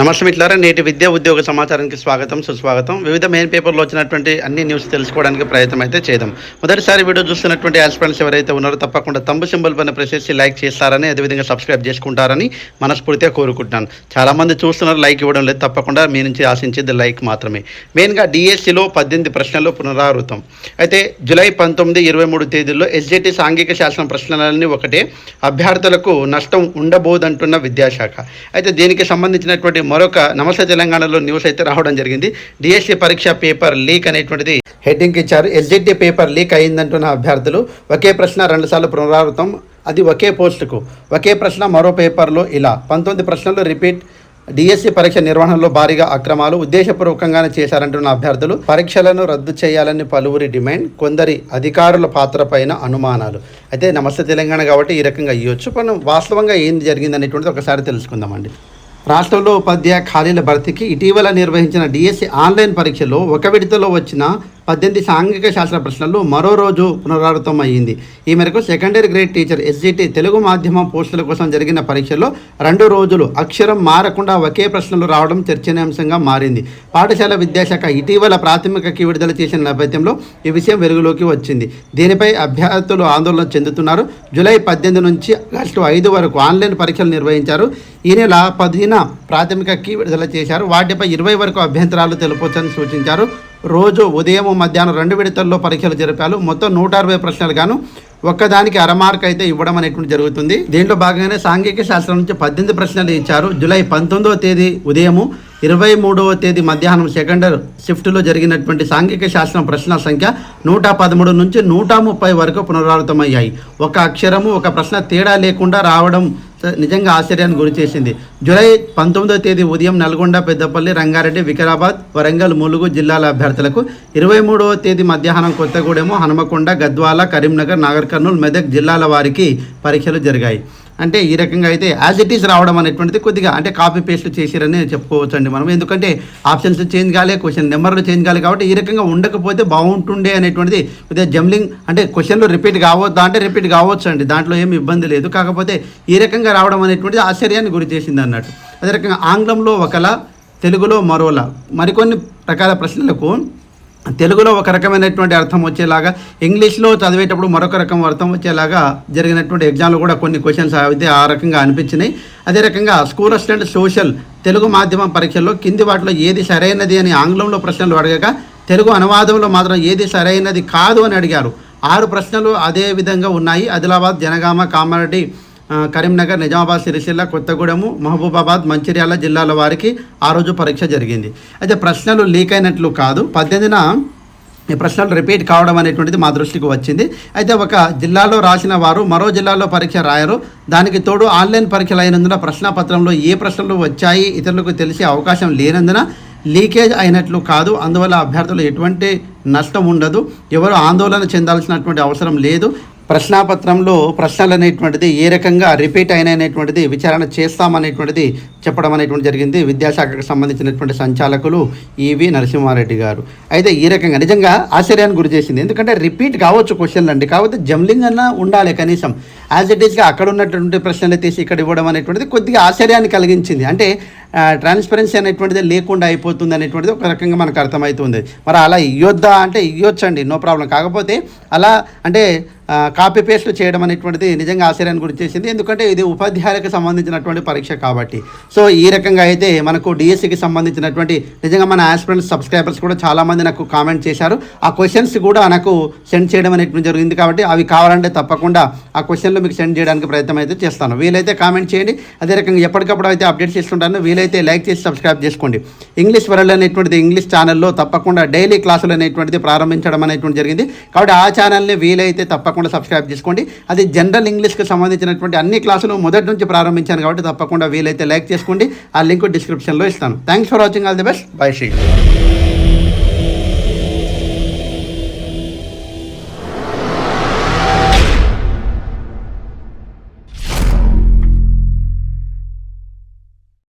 నమస్తే మిట్లారా నేటి విద్యా ఉద్యోగ సమాచారానికి స్వాగతం సుస్వాగతం. వివిధ మెయిన్ పేపర్లో వచ్చినటువంటి అన్ని న్యూస్ తెలుసుకోవడానికి ప్రయత్నం అయితే చేద్దాం. మొదటిసారి వీడియో చూస్తున్నటువంటి ఆస్పిరెంట్స్ ఎవరైతే ఉన్నారో తప్పకుండా తంబు సింబల్ పైన ప్రెస్ చేసి లైక్ చేస్తారని అదేవిధంగా సబ్స్క్రైబ్ చేసుకుంటారని మనస్ఫూర్తిగా కోరుకుంటున్నాను. చాలామంది చూస్తున్నారు లైక్ ఇవ్వడం లేదు. తప్పకుండా మీ నుంచి ఆశించేది లైక్ మాత్రమే. మెయిన్గా డిఎస్సిలో పద్దెనిమిది ప్రశ్నలు పునరావృతం. అయితే జూలై పంతొమ్మిది ఇరవై మూడు తేదీల్లో ఎస్జేటి సాంఘిక శాస్త్రం ప్రశ్నలన్నీ ఒకటే. అభ్యర్థులకు నష్టం ఉండబోదంటున్న విద్యాశాఖ. అయితే దీనికి సంబంధించినటువంటి మరొక నమస్తే తెలంగాణలో న్యూస్ అయితే రావడం జరిగింది. డిఎస్సి పరీక్ష పేపర్ లీక్ అనేటువంటిది హెడ్డింగ్ ఇచ్చారు. ఎస్జిటి పేపర్ లీక్ అయిందంటున్న అభ్యర్థులు ఒకే ప్రశ్న రెండుసార్లు పునరావృతం అది ఒకే పోస్టుకు. ఒకే ప్రశ్న మరో పేపర్లో ఇలా. పంతొమ్మిది ప్రశ్నలు రిపీట్ డిఎస్సి పరీక్ష నిర్వహణలో భారీగా అక్రమాలు ఉద్దేశపూర్వకంగానే చేశారంటున్న అభ్యర్థులు పరీక్షలను రద్దు చేయాలని పలువురి డిమాండ్ కొందరి అధికారుల పాత్ర పైన అనుమానాలు. అయితే నమస్తే తెలంగాణ కాబట్టి ఈ రకంగా ఇవ్వచ్చు మనం వాస్తవంగా ఏం జరిగింది అనేటువంటిది ఒకసారి తెలుసుకుందామండి. రాష్ట్రంలో ఉపాధ్యాయ ఖాళీల భర్తీకి ఇటీవల నిర్వహించిన డిఎస్సి ఆన్లైన్ పరీక్షలో ఒక విడతలో వచ్చిన పద్దెనిమిది సాంఘిక శాస్త్ర ప్రశ్నలు మరో రోజు పునరావృతం అయ్యింది. ఈ మేరకు secondary grade teacher SGT Telugu మాధ్యమం పోస్టుల కోసం జరిగిన పరీక్షలో రెండు రోజులు అక్షరం మారకుండా ఒకే ప్రశ్నలు రావడం చర్చనీయాంశంగా మారింది. పాఠశాల విద్యాశాఖ ఇటీవల ప్రాథమికకి విడుదల చేసిన నేపథ్యంలో ఈ విషయం వెలుగులోకి వచ్చింది. దీనిపై అభ్యర్థులు ఆందోళన చెందుతున్నారు. జూలై పద్దెనిమిది నుంచి ఆగస్టు ఐదు వరకు ఆన్లైన్ పరీక్షలు నిర్వహించారు. ఈ నెల పదిహేన ప్రాథమిక కీ విడుదల చేశారు. వాటిపై ఇరవై వరకు అభ్యంతరాలు తెలుపొచ్చని సూచించారు. రోజు ఉదయం మధ్యాహ్నం రెండు విడతల్లో పరీక్షలు జరిపారు మొత్తం నూట అరవై ప్రశ్నలు గాను ఒక్కదానికి అరమార్క్ అయితే ఇవ్వడం అనేటువంటి జరుగుతుంది. దీంట్లో భాగంగానే సాంఘిక శాస్త్రం నుంచి పద్దెనిమిది ప్రశ్నలు ఇచ్చారు. జూలై పంతొమ్మిదవ తేదీ ఉదయము ఇరవై మూడవ తేదీ మధ్యాహ్నం సెకండర్ షిఫ్ట్లో జరిగినటువంటి సాంఘిక శాస్త్రం ప్రశ్నల సంఖ్య నూట పదమూడు నుంచి నూట ముప్పై వరకు పునరావృతమయ్యాయి. ఒక అక్షరము ఒక ప్రశ్న తేడా లేకుండా రావడం నిజంగా ఆశ్చర్యానికి గురి చేసింది. జూలై పంతొమ్మిదవ తేదీ ఉదయం నల్గొండ పెద్దపల్లి రంగారెడ్డి వికారాబాద్ వరంగల్ ములుగు జిల్లాల అభ్యర్థులకు ఇరవై మూడవ తేదీ మధ్యాహ్నం కొత్తగూడెము హనుమకొండ గద్వాల కరీంనగర్ నాగర్ కర్నూలు మెదక్ జిల్లాల వారికి పరీక్షలు జరిగాయి. అంటే ఈ రకంగా అయితే యాజ్ ఇట్ ఈస్ రావడం అనేటువంటిది కొద్దిగా అంటే కాపీ పేస్ట్ చేసిరని చెప్పుకోవచ్చు అండి మనం. ఎందుకంటే ఆప్షన్స్ చేంజ్ కాలే క్వశ్చన్ నెంబర్లు చేంజ్ కాలే కాబట్టి ఈ రకంగా ఉండకపోతే బాగుంటుండే అనేటువంటిది కొద్దిగా జంబ్లింగ్ అంటే క్వశ్చన్లు రిపీట్ కావద్దు అంటే రిపీట్ కావచ్చు అండి దాంట్లో ఏమి ఇబ్బంది లేదు. కాకపోతే ఈ రకంగా రావడం అనేటువంటిది ఆశ్చర్యాన్ని గురి చేసింది అన్నట్టు. అదే రకంగా ఆంగ్లంలో ఒకలా తెలుగులో మరోలా మరికొన్ని రకాల ప్రశ్నలకు తెలుగులో ఒక రకమైనటువంటి అర్థం వచ్చేలాగా ఇంగ్లీష్లో చదివేటప్పుడు మరొక రకం అర్థం వచ్చేలాగా జరిగినటువంటి ఎగ్జామ్లు కూడా కొన్ని క్వశ్చన్స్ అయితే ఆ రకంగా అనిపించినాయి. అదే రకంగా స్కూల్ అసిస్టెంట్ సోషల్ తెలుగు మాధ్యమం పరీక్షల్లో కింది వాటిలో ఏది సరైనది అని ఆంగ్లంలో ప్రశ్నలు అడగక తెలుగు అనువాదంలో మాత్రం ఏది సరైనది కాదు అని అడిగారు. ఆరు ప్రశ్నలు అదే విధంగా ఉన్నాయి. ఆదిలాబాద్ జనగామ కామారెడ్డి కరీంనగర్ నిజామాబాద్ సిరిసిల్ల కొత్తగూడెము మహబూబాబాద్ మంచిర్యాల జిల్లాల వారికి ఆ రోజు పరీక్ష జరిగింది. అయితే ప్రశ్నలు లీక్ అయినట్లు కాదు. పద్దెనిమిదిన ఈ ప్రశ్నలు రిపీట్ కావడం అనేటువంటిది మా దృష్టికి వచ్చింది. అయితే ఒక జిల్లాలో రాసిన వారు మరో జిల్లాలో పరీక్ష రాయరు. దానికి తోడు ఆన్లైన్ పరీక్షలు అయినందున ప్రశ్నపత్రంలో ఏ ప్రశ్నలు వచ్చాయి ఇతరులకు తెలిసే అవకాశం లేనందున లీకేజ్ అయినట్లు కాదు. అందువల్ల అభ్యర్థులు ఎటువంటి నష్టం ఉండదు. ఎవరు ఆందోళన చెందాల్సినటువంటి అవసరం లేదు. ప్రశ్నాపత్రంలో ప్రశ్నలు అనేటువంటిది ఏ రకంగా రిపీట్ అయిన అనేటువంటిది విచారణ చేస్తామనేటువంటిది చెప్పడం అనేటువంటి జరిగింది. విద్యాశాఖకు సంబంధించినటువంటి సంచాలకులు ఈవి నరసింహారెడ్డి గారు. అయితే ఈ రకంగా నిజంగా ఆశ్చర్యానికి గురి చేసింది. ఎందుకంటే రిపీట్ కావచ్చు క్వశ్చన్లు అండి. కాకపోతే జంబ్లింగ్ అన్న ఉండాలి కనీసం. యాజ్ ఇట్ ఈస్గా అక్కడ ఉన్నటువంటి ప్రశ్నలు తీసి ఇక్కడ ఇవ్వడం అనేటువంటిది కొద్దిగా ఆశ్చర్యాన్ని కలిగించింది. అంటే ట్రాన్స్పరెన్సీ అనేటువంటిది లేకుండా అయిపోతుంది అనేటువంటిది ఒక రకంగా మనకు అర్థమవుతుంది మరి అలా ఇయ్యొద్దా? అంటే ఇయ్యొచ్చండి నో ప్రాబ్లం కాకపోతే అలా అంటే కాపీ పేస్ట్ చేయడం అనేటువంటిది నిజంగా ఆశ్చర్యాన్ని గురి చేసింది. ఎందుకంటే ఇది ఉపాధ్యాయులకు సంబంధించినటువంటి పరీక్ష కాబట్టి. సో ఈ రకంగా అయితే మనకు డిఎస్సికి సంబంధించినటువంటి నిజంగా మన ఆస్పిరెంట్స్ సబ్స్క్రైబర్స్ కూడా చాలామంది నాకు కామెంట్ చేశారు. ఆ క్వశ్చన్స్ కూడా నాకు సెండ్ చేయడం అనేటువంటి జరిగింది కాబట్టి అవి కావాలంటే తప్పకుండా ఆ క్వశ్చన్లు మీకు సెండ్ చేయడానికి ప్రయత్నం అయితే చేస్తాను. వీలైతే కామెంట్ చేయండి. అదే రకంగా ఎప్పటికప్పుడు అయితే అప్డేట్ చేస్తుంటాను. వీలైతే లైక్ చేసి సబ్స్క్రైబ్ చేసుకోండి. ఇంగ్లీష్ వరల్డ్ అనేటువంటిది ఇంగ్లీష్ ఛానల్లో తప్పకుండా డైలీ క్లాసులు అనేటువంటిది ప్రారంభించడం అనేటువంటి జరిగింది. కాబట్టి ఆ ఛానల్ని వీలైతే తప్పకుండా సబ్స్క్రైబ్ చేసుకోండి. అది జనరల్ ఇంగ్లీష్కి సంబంధించినటువంటి అన్ని క్లాసులు మొదటి నుంచి ప్రారంభించాను కాబట్టి తప్పకుండా వీలైతే లైక్ చేసుకోండి. ఆ లింక్ డిస్క్రిప్షన్లో ఇస్తాను. Thanks for watching all the best bye Shri